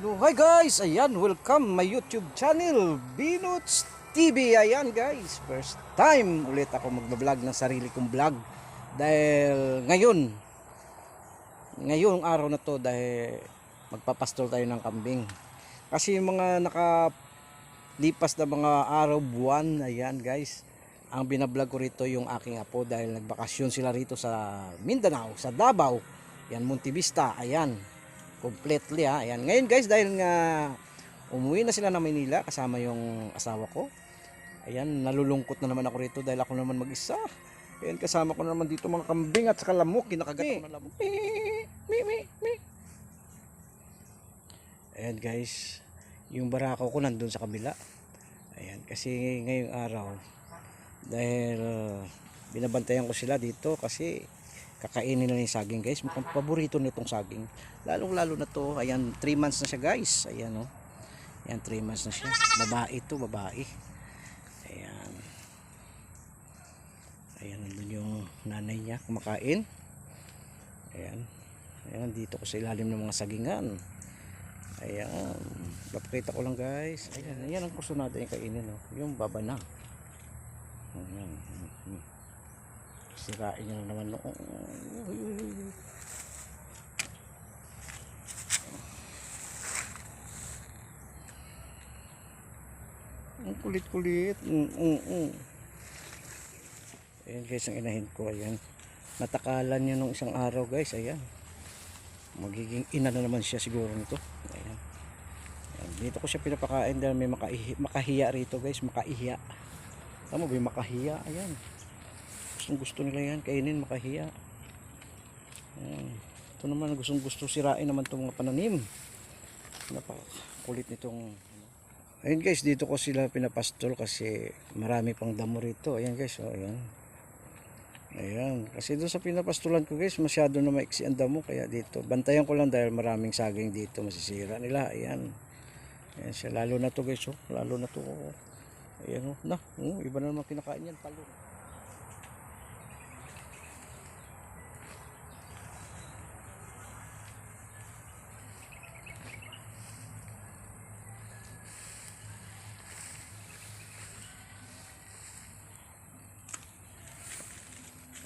Hello, hi guys! Ayan, welcome my YouTube channel, Binuts TV. Ayan guys, first time ulit ako magbablog ng sarili kong vlog. Dahil ngayon, ngayong araw na to dahil magpapastol tayo ng kambing. Kasi yung mga nakalipas na mga araw, buwan, ayan guys, ang binablog ko rito yung aking apo dahil nagbakasyon sila rito sa Mindanao, sa Davao, yan Montevista, ayan completely ha. Ayan. Ngayon guys, dahil nga umuwi na sila ng Manila kasama yung asawa ko. Ayan, nalulungkot na naman ako rito dahil ako naman mag-isa. Ayan, kasama ko na naman dito mga kambing at saka lamok. Kinakagat ko na lamok. Mi, mi, mi, mi. Ayan guys, yung barako ko nandun sa kabila. Ayan, kasi ngayong araw, dahil uh, binabantayan ko sila dito kasi kakainin na yung saging guys. Mukhang paborito nitong saging. Lalong lalo na to. Ayan 3 months na siya guys. Ayan oh. Ayan 3 months na siya. Babae to babae. Ayan. Ayan nandun yung nanay niya kumakain. Ayan. Ayan dito ko sa ilalim ng mga sagingan. Ayan. Papakita ko lang guys. Ayan ayan ang gusto natin yung kainin oh. yung baba na. Ayan sirain na naman noong ang kulit-kulit. Mm, mm, mm. ayan guys ang inahin ko ayan. Natakalan niya nung isang araw guys ayan. Magiging ina na naman siya siguro nito. Ayan, ayan. dito ko siya pinapakain dahil may makahiya, makahiya rito guys makahiya. Tama ba yung makahiya? Ayan gustong gusto nila yan kainin makahiya. Ayan. ito naman gustong gusto sirain naman itong mga pananim. Napakakulit nitong ayun guys dito ko sila pinapastol kasi marami pang damo rito. Ayan guys oh, ayan. Ayan. Kasi doon sa pinapastulan ko guys masyado na maiksi ang damo kaya dito bantayan ko lang dahil maraming saging dito masisira nila. Ayan. Ayan siya. Lalo na to guys oh. lalo na to oh. ayan oh. na oh, iba na naman kinakain yan palo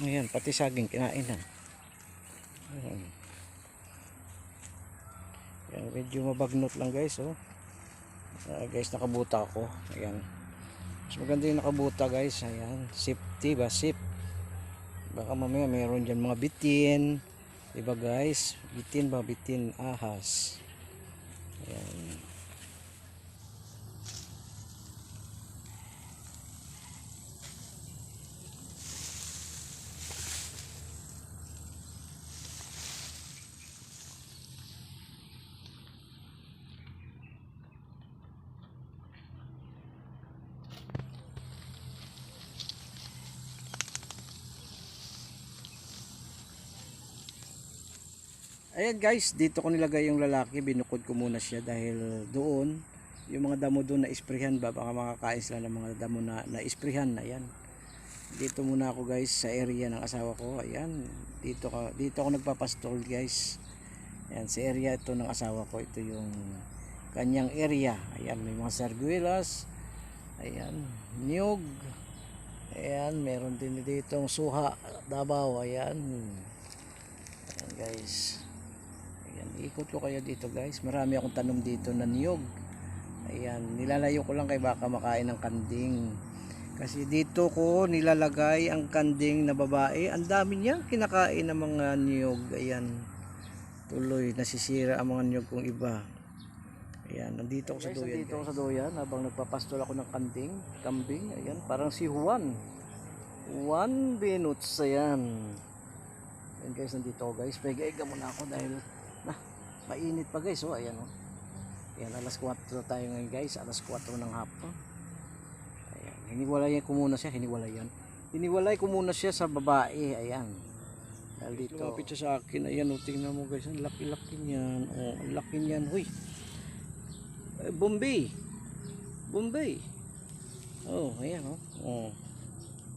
Ayan, pati saging kinain na. Ayan. Ayan, medyo mabagnot lang guys, oh. Ah, guys, nakabuta ako. Ayan. Mas maganda yung nakabuta guys. Ayan, safety ba? Safe. Baka mamaya mayroon dyan mga bitin. Diba guys? Bitin ba? Bitin ahas. Ayan. Ayan guys, dito ko nilagay yung lalaki, binukod ko muna siya dahil doon, yung mga damo doon na isprihan ba, baka makakain sila ng mga damo na, na isprihan, ayan. Dito muna ako guys sa area ng asawa ko, ayan. Dito, ka, dito ako nagpapastol guys. Ayan, sa area ito ng asawa ko, ito yung kanyang area. Ayan, may mga sarguelas, ayan, niyog, ayan, meron din dito suha, dabaw, ayan. Ayan guys. Ayan, ikot ko kayo dito guys. Marami akong tanom dito na niyog. Ayan, nilalayo ko lang kay baka makain ng kanding. Kasi dito ko nilalagay ang kanding na babae. Ang dami niya kinakain ng mga niyog. Ayan, tuloy nasisira ang mga niyog kong iba. Ayan, nandito ako sa doyan. Nandito ako sa doyan habang nagpapastol ako ng kanding, kambing. Ayan, parang si Juan. Juan Benuts, ayan. Ayan guys, nandito ako guys. Pagaiga muna ako dahil mainit pa guys. Oh, ayan oh. Ayan, alas 4 na tayo ngayon guys. Alas 4 ng hapon. Ayan, hiniwalay ko muna siya. Hiniwalay yan. Hiniwalay ko muna siya sa babae. Ayan. Dito. Lumapit siya sa akin. Ayan oh, tingnan mo guys. Ang laki-laki niyan. Oh, ang laki niyan. Huy. Eh, Bombay. Bombay. Oh, ayan oh. Oh.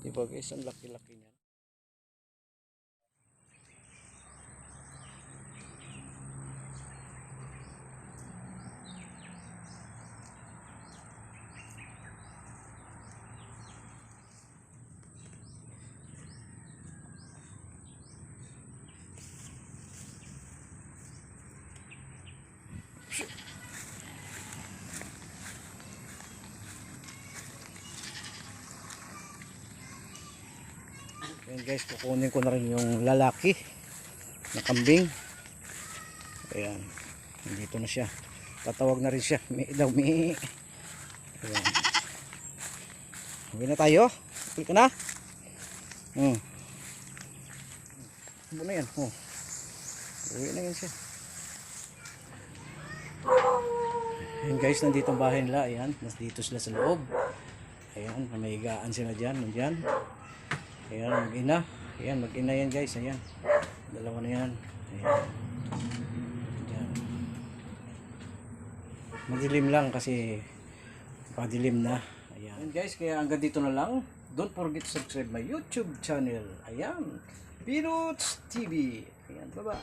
Diba guys, ang laki-laki niya. Ayan guys, kukunin ko na rin yung lalaki na kambing. Ayan. Nandito na siya. Tatawag na rin siya. May daw, may. Ayan. Uwi na tayo. Uwi ka na. Hmm. Ano na yan? Oh. Uwi na yan siya. Ayan guys, nandito ang bahay nila. Ayan, nandito sila sa loob. Ayan, may higaan sila dyan. Nandyan. Ayan, mag-ina. Ayan, mag-ina yan guys. Ayan. Dalawa na yan. Ayan. Madilim lang kasi padilim na. Ayan. Ayan guys, kaya hanggang dito na lang. Don't forget to subscribe my YouTube channel. Ayan. Peanuts TV. Ayan, baba.